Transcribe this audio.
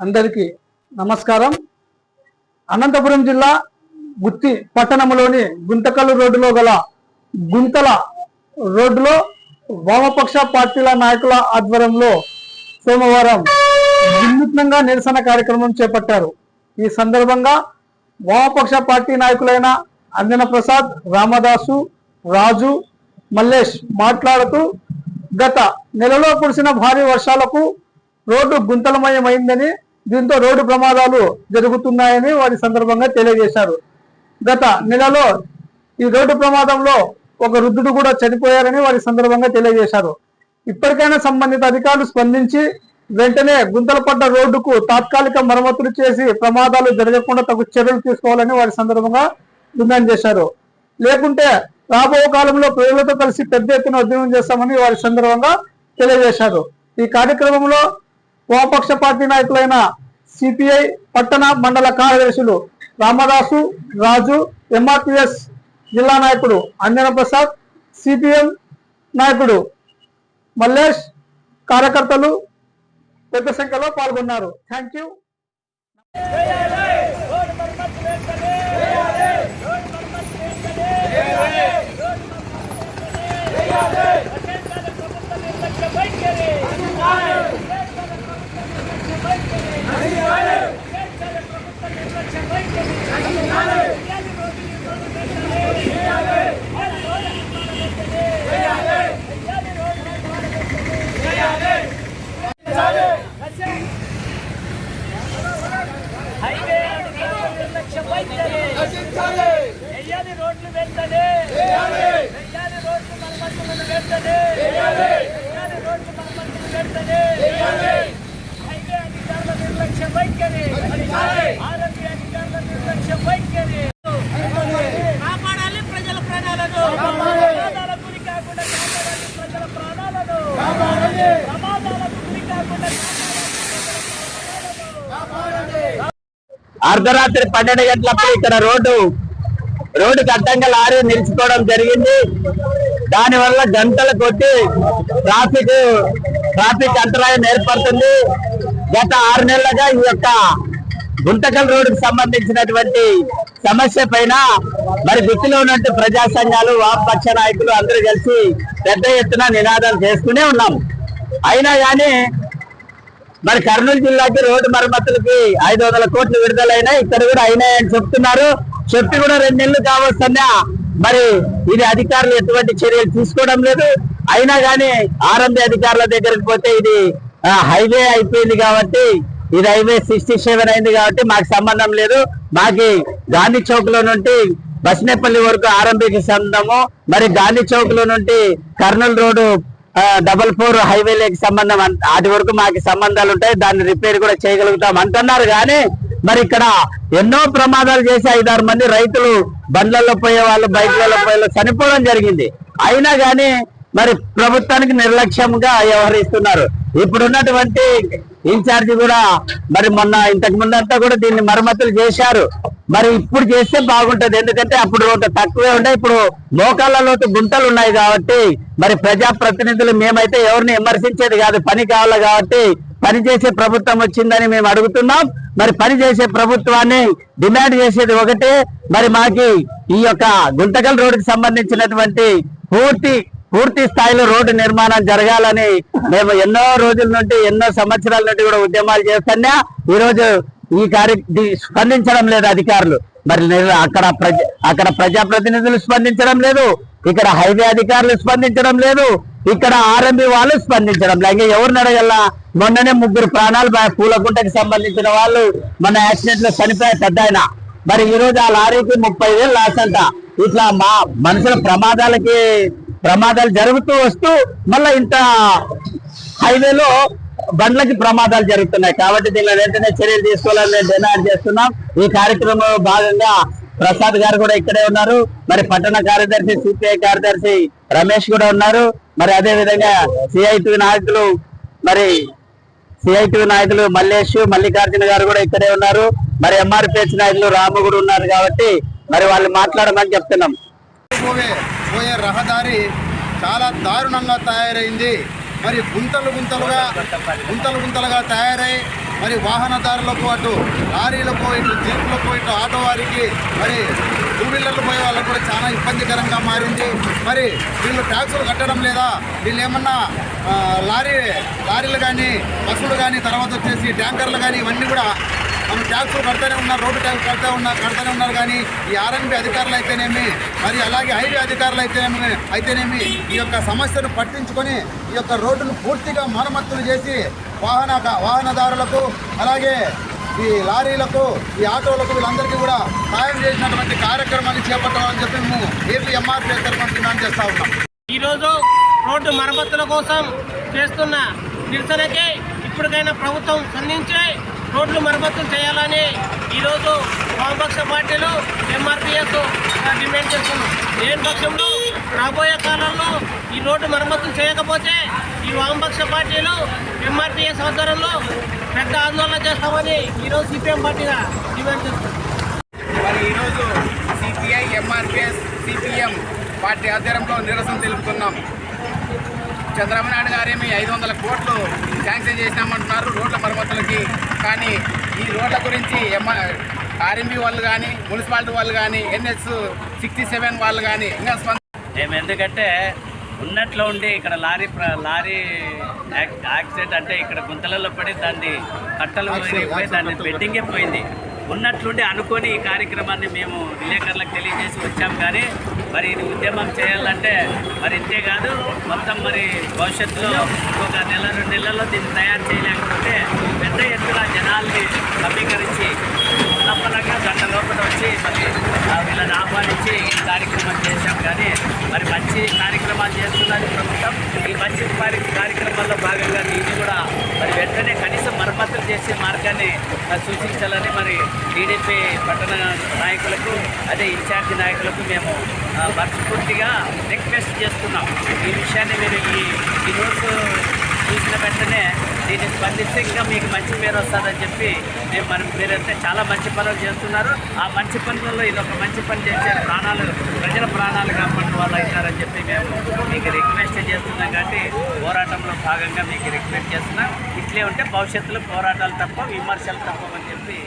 అందరికీ నమస్కారం. అనంతపురం జిల్లా గుత్తి పట్టణంలోని గుంతకల్లు రోడ్డులో గల గుంతల రోడ్డులో వామపక్ష పార్టీల నాయకుల ఆధ్వర్యంలో సోమవారం వినూత్నంగా నిరసన కార్యక్రమం చేపట్టారు. ఈ సందర్భంగా వామపక్ష పార్టీ నాయకులైన అంజన ప్రసాద్ రామదాసు రాజు మల్లేష్ మాట్లాడుతూ గత నెలలో కురిసిన భారీ వర్షాలకు రోడ్డు గుంతలమయమైందని దీంతో రోడ్డు ప్రమాదాలు జరుగుతున్నాయని వారి సందర్భంగా తెలియజేశారు. గత నెలలో ఈ రోడ్డు ప్రమాదంలో ఒక వృద్ధుడు కూడా చనిపోయారని వారి సందర్భంగా తెలియజేశారు. ఇప్పటికైనా సంబంధిత అధికారులు స్పందించి వెంటనే గుంతలు పడ్డ రోడ్డుకు తాత్కాలిక మరమ్మతులు చేసి ప్రమాదాలు జరగకుండా తగు చర్యలు తీసుకోవాలని వారి సందర్భంగా డిమాండ్ చేశారు. లేకుంటే రాబో కాలంలో ప్రజలతో కలిసి పెద్ద ఎత్తున ఉద్యమం చేస్తామని వారి సందర్భంగా తెలియజేశారు. ఈ కార్యక్రమంలో వామపక్ష పార్టీ నాయకులైన సిపిఐ పట్టణ మండల కార్యదర్శులు రామదాసు రాజు ఎంఆర్పిఎస్ జిల్లా నాయకుడు అంజన ప్రసాద్ సిపిఎం నాయకుడు మల్లేష్ కార్యకర్తలు పెద్ద సంఖ్యలో పాల్గొన్నారు. థ్యాంక్ యూ నిర్లక్ష్యం వైఖరి వెయ్యాలి రోడ్లు వెంటనే వెయ్యాలి రోడ్లు మరమ్మతులను వెంటనే వెయ్యాలి రోడ్లు మరమ్మతులు వెంటనే హైవే అధికారుల నిర్లక్ష్యం వైఖరి ఆరోగ్య అధికారుల నిర్లక్ష్యం వైఖరి కాపాడాలి ప్రజల ప్రాణాలను. ప్రమాదాలకు గురి కాకుండా కాపాడాలి ప్రజల ప్రాణాలను. ప్రమాదాలకు గురి కాకుండా అర్ధరాత్రి పన్నెండు గంటలప్పుడు ఇక్కడ రోడ్డు రోడ్డుకి అడ్డంగా లారీ నిలిచిపోవడం జరిగింది. దాని వల్ల గంటలు కొట్టి ట్రాఫిక్ ట్రాఫిక్ అంతరాయం ఏర్పడుతుంది. గత ఆరు నెలలుగా ఈ యొక్క గుంటకల్ రోడ్డుకు సంబంధించినటువంటి సమస్య పైన మరి గుర్తులో ఉన్నట్టు ప్రజా సంఘాలు వామపక్ష నాయకులు అందరూ కలిసి పెద్ద ఎత్తున నినాదాలు చేసుకునే ఉన్నాం అయినా కానీ మరి కర్నూలు జిల్లాకి రోడ్డు మరమ్మతులకి ఐదు వందల కోట్లు విడుదలైనా ఇక్కడ కూడా అయినాయని చెప్తున్నారు. చెప్పి కూడా రెండు నెలలు కావస్తున్నా మరి ఇది అధికారులు ఎటువంటి చర్యలు తీసుకోవడం లేదు. అయినా కానీ ఆర్ఎంబి అధికారుల దగ్గరికి పోతే ఇది హైవే అయిపోయింది కాబట్టి ఇది హైవే సిక్స్టీ సెవెన్ అయింది కాబట్టి మాకు సంబంధం లేదు. మాకి గాంధీ చౌక్లో నుండి బస్నేపల్లి వరకు ఆరంభికి సంబంధము. మరి గాంధీ చౌక్లో నుండి కర్నూలు రోడ్డు డబల్ ఫోర్ హైవేలకి సంబంధం అటు వరకు మాకు సంబంధాలు ఉంటాయి. దాన్ని రిపేర్ కూడా చేయగలుగుతాం అంటున్నారు. కానీ మరి ఇక్కడ ఎన్నో ప్రమాదాలు చేసి ఐదారు మంది రైతులు బండ్లలో పోయే వాళ్ళు బైక్లలో పోయే చనిపోవడం జరిగింది. అయినా కానీ మరి ప్రభుత్వానికి నిర్లక్ష్యంగా వ్యవహరిస్తున్నారు. ఇప్పుడున్నటువంటి ఇన్ఛార్జి కూడా మరి మొన్న ఇంతకు ముందు అంతా కూడా దీన్ని మరమ్మతులు చేశారు. మరి ఇప్పుడు చేస్తే బాగుంటది. ఎందుకంటే అప్పుడు రోడ్డు తక్కువే ఉండే ఇప్పుడు మోకాళ్ళ లోతు ఉన్నాయి కాబట్టి మరి ప్రజా ప్రతినిధులు మేమైతే ఎవరిని విమర్శించేది కాదు. పని కావాలి కాబట్టి పని చేసే ప్రభుత్వం వచ్చిందని మేము అడుగుతున్నాం. మరి పని చేసే ప్రభుత్వాన్ని డిమాండ్ చేసేది ఒకటే. మరి మాకి ఈ యొక్క గుంతకల్ రోడ్డుకి సంబంధించినటువంటి పూర్తి పూర్తి స్థాయిలో రోడ్డు నిర్మాణం జరగాలని మేము ఎన్నో రోజుల నుండి ఎన్నో సంవత్సరాల నుండి కూడా ఉద్యమాలు చేస్తున్నా ఈ రోజు ఈ కార్య స్పందించడం లేదు అధికారులు. మరి అక్కడ ప్రజ అక్కడ ప్రజాప్రతినిధులు స్పందించడం లేదు. ఇక్కడ హైవే అధికారులు స్పందించడం లేదు. ఇక్కడ ఆర్ఎంబి వాళ్ళు స్పందించడం లేదు. ఇంకా ఎవరిని అడగల మొన్ననే ముగ్గురు ప్రాణాలు బా- పూలకుంటకి సంబంధించిన వాళ్ళు మన యాక్సిడెంట్లో చనిపోయారు పెద్ద ఆయన. మరి ఈ రోజు ఆ లారీకి ముప్పై వేలు లాస్ అంట. ఇట్లా మా మనుషుల ప్రమాదాలకి ప్రమాదాలు జరుగుతూ వస్తూ మళ్ళీ ఇంత హైవేలో బండ్లకి ప్రమాదాలు జరుగుతున్నాయి. కాబట్టి దీనిలో వెంటనే చర్యలు తీసుకోవాలని మేము డిమాండ్ చేస్తున్నాం. ఈ కార్యక్రమంలో భాగంగా ప్రసాద్ గారు కూడా ఇక్కడే ఉన్నారు. మరి పట్టణ కార్యదర్శి సిపిఐ కార్యదర్శి రమేష్ కూడా ఉన్నారు. మరి అదే విధంగా సిఐటి నాయకులు మరి సిఐటి నాయకులు మల్లేష్ మల్లికార్జున గారు కూడా ఇక్కడే ఉన్నారు. మరి ఎంఆర్పిఎస్ నాయకులు రాము కూడా ఉన్నారు కాబట్టి మరి వాళ్ళు మాట్లాడమని చెప్తున్నాం. పోయే రహదారి చాలా దారుణంగా తయారైంది. మరి గుంతలు గుంతలుగా గుంతలు గుంతలుగా తయారై మరి వాహనదారులకు అటు లారీలకు ఇటు జీపులకు ఇటు ఆటో వారికి మరి టూ వీలర్లు పోయే వాళ్ళకు కూడా చాలా ఇబ్బందికరంగా మారింది. మరి వీళ్ళు ట్యాక్సులు కట్టడం లేదా? వీళ్ళు ఏమన్నా లారీ లారీలు కానీ బస్సులు కానీ తర్వాత వచ్చేసి ట్యాంకర్లు కానీ ఇవన్నీ కూడా మనం ట్యాక్సులు కడతానే ఉన్నారు రోడ్డు ట్యాక్స్ కడతా ఉన్నారు కడతానే ఉన్నారు కానీ ఈ ఆర్ఎన్బి అధికారులు అయితేనేమి మరి అలాగే హైవే అధికారులు అయితేనేమి అయితేనేమి ఈ యొక్క సమస్యను పట్టించుకొని ఈ యొక్క రోడ్డును పూర్తిగా మరమ్మతులు చేసి వాహన వాహనదారులకు అలాగే ఈ లారీలకు ఈ ఆటోలకు వీళ్ళందరికీ కూడా సాయం చేసినటువంటి కార్యక్రమాన్ని చేపట్టాలని చెప్పి మేము ఏపీ ఎంఆర్పీ తరఫున డిమాండ్ చేస్తా ఉన్నాం. ఈరోజు రోడ్డు మరమ్మతుల కోసం చేస్తున్న నిరసనకే ఇప్పటికైనా ప్రభుత్వం స్పందించి రోడ్లు మరమ్మతులు చేయాలని ఈరోజు వామపక్ష పార్టీలు ఎంఆర్పిఎస్ డిమాండ్ చేస్తున్నాం లేని పక్షంలో రాబోయే కాలంలో ఈ రోడ్డు మరమ్మతులు చేయకపోతే ఈ వామపక్ష పార్టీలు ఎంఆర్పిఎస్ ఆధ్వర్యంలో పెద్ద ఆందోళన చేస్తామని ఈరోజు సిపిఎం పార్టీగా డిమాండ్ చేస్తున్నాం మరి ఈరోజు సిపిఐ ఎంఆర్పిఎస్ సిపిఎం పార్టీ ఆధ్వర్యంలో నిరసన తెలుపుతున్నాం. చంద్రబాబు నాయుడు గారేమి ఐదు వందల కోట్లు శాంక్షన్ చేసినామంటున్నారు రోడ్ల మరమ్మతులకి. కానీ ఈ రోడ్ల గురించి ఎంఆర్ ఆర్ఎంబి వాళ్ళు కానీ మున్సిపాలిటీ వాళ్ళు కానీ ఎన్హెచ్ సిక్స్టీ సెవెన్ వాళ్ళు కానీ ఇంకా స్పంద మేము ఎందుకంటే ఉన్నట్లో ఉండి ఇక్కడ లారీ ప్ర- లారీ యాక్- యాక్సిడెంట్ అంటే ఇక్కడ గుంతలలో పడి దాన్ని కట్టలు విరిగిపోయి దాన్ని బెడ్డింగే పోయింది. ఉన్నట్లుండి అనుకొని ఈ కార్యక్రమాన్ని మేము విలేకరులకు తెలియజేసి వచ్చాం కానీ మరి ఇది ఉద్యమం చేయాలంటే మరి ఇంతే కాదు మొత్తం మరి భవిష్యత్తులో ఒక నెల రెండు నెలల్లో దీన్ని తయారు చేయలేకపోతే పెద్ద ఎత్తున జనాల్ని సమీకరించి తప్పనగా గంట లోపల వచ్చి మరి వీళ్ళని ఆహ్వానించి ఈ కార్యక్రమం చేశాం. కానీ మరి మంచి కార్యక్రమాలు చేస్తున్నది ప్రభుత్వం. ఈ మంచి కార్యక్రమాల్లో భాగంగా దీన్ని కూడా మరి వెంటనే కనీసం మరమ్మతులు చేసే మార్గాన్ని సూచించాలని మరి టీడీపీ పట్టణ నాయకులకు అదే ఇన్ఛార్జి నాయకులకు మేము మనస్ఫూర్తిగా రిక్వెస్ట్ చేస్తున్నాం. ఈ విషయాన్ని మీరు ఈ ఈ రోజు చూసిన వెంటనే దీన్ని స్పందిస్తే ఇంకా మీకు మంచి పేరు వస్తుందని చెప్పి మేము మనం మీరైతే చాలా మంచి పనులు చేస్తున్నారు. ఆ మంచి పనులలో ఇది ఒక మంచి పని చేసే ప్రాణాలు ప్రజల ప్రాణాలు కాపాడిన వాళ్ళు అవుతారని చెప్పి మేము మీకు రిక్వెస్ట్ చేస్తున్నాం కాబట్టి పోరాటంలో భాగంగా మీకు రిక్వెస్ట్ చేస్తున్నాం. ఇట్లే ఉంటే భవిష్యత్తులో పోరాటాలు తప్ప విమర్శలు తప్పమని చెప్పి